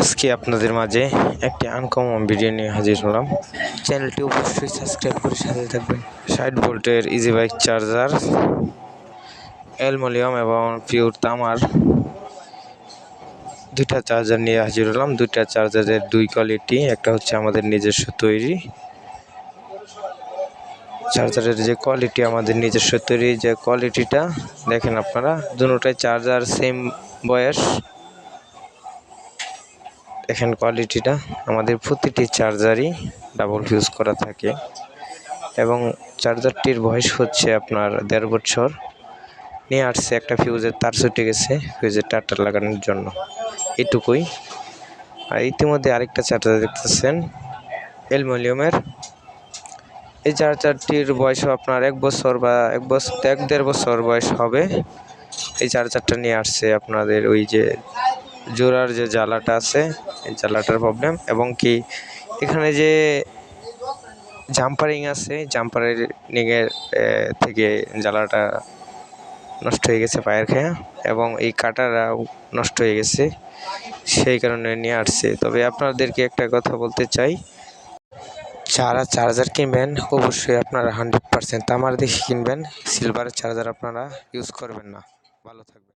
আজকে আপনাদের মাঝে একটি আনকমন ভিডিও নিয়ে হাজির হলাম। চ্যানেলটি অবশ্যই সাবস্ক্রাইব করে সাথে থাকবেন। ষাট ভোল্টের ইজি বাইক চার্জার অ্যালমোনিয়াম এবং পিওর তামার দুইটা চার্জার নিয়ে হাজির হলাম। দুইটা চার্জারের দুই কোয়ালিটি একটা হচ্ছে আমাদের নিজস্ব তৈরি। চার্জারের যে কোয়ালিটি আমাদের নিজস্ব তৈরি, যে কোয়ালিটিটা দেখেন আপনারা দুটোটাই চার্জার সেম বয়স দেখেন কোয়ালিটিটা আমাদের প্রতিটি চার্জারই ডাবল ফিউজ করা থাকে। এবং চার্জারটির বয়স হচ্ছে আপনার দেড় বছর। নিয়ে আসছে একটা ফিউজের তার ছুটে গেছে ফিউজের তারটা লাগানোর জন্য। এটুকুই। আর ইতিমধ্যে আরেকটা চার্জার দেখতেছেন, অ্যালুমিনিয়ামের। এই চার্জারটির বয়স আপনার এক বছর বা এক বছর এক দেড় বছর বয়স হবে। এই চার্জারটা নিয়ে আসছে আপনাদের ওই যে জোড়ার যে জ্বালাটা আছে, এই জ্বালাটার প্রবলেম এবং কি এখানে যে জাম্পারিং আছে জাম্পারের থেকে জ্বালাটা নষ্ট হয়ে গেছে পায়ের খেয়া এবং এই কাটারাও নষ্ট হয়ে গেছে, সেই কারণে নিয়ে আসছে। তবে আপনাদেরকে একটা কথা বলতে চাই, যারা চার্জার কিনবেন, অবশ্যই আপনারা হান্ড্রেড পারসেন্ট তামার দেখে কিনবেন সিলভারের চার্জার আপনারা ইউজ করবেন না। ভালো থাকবেন।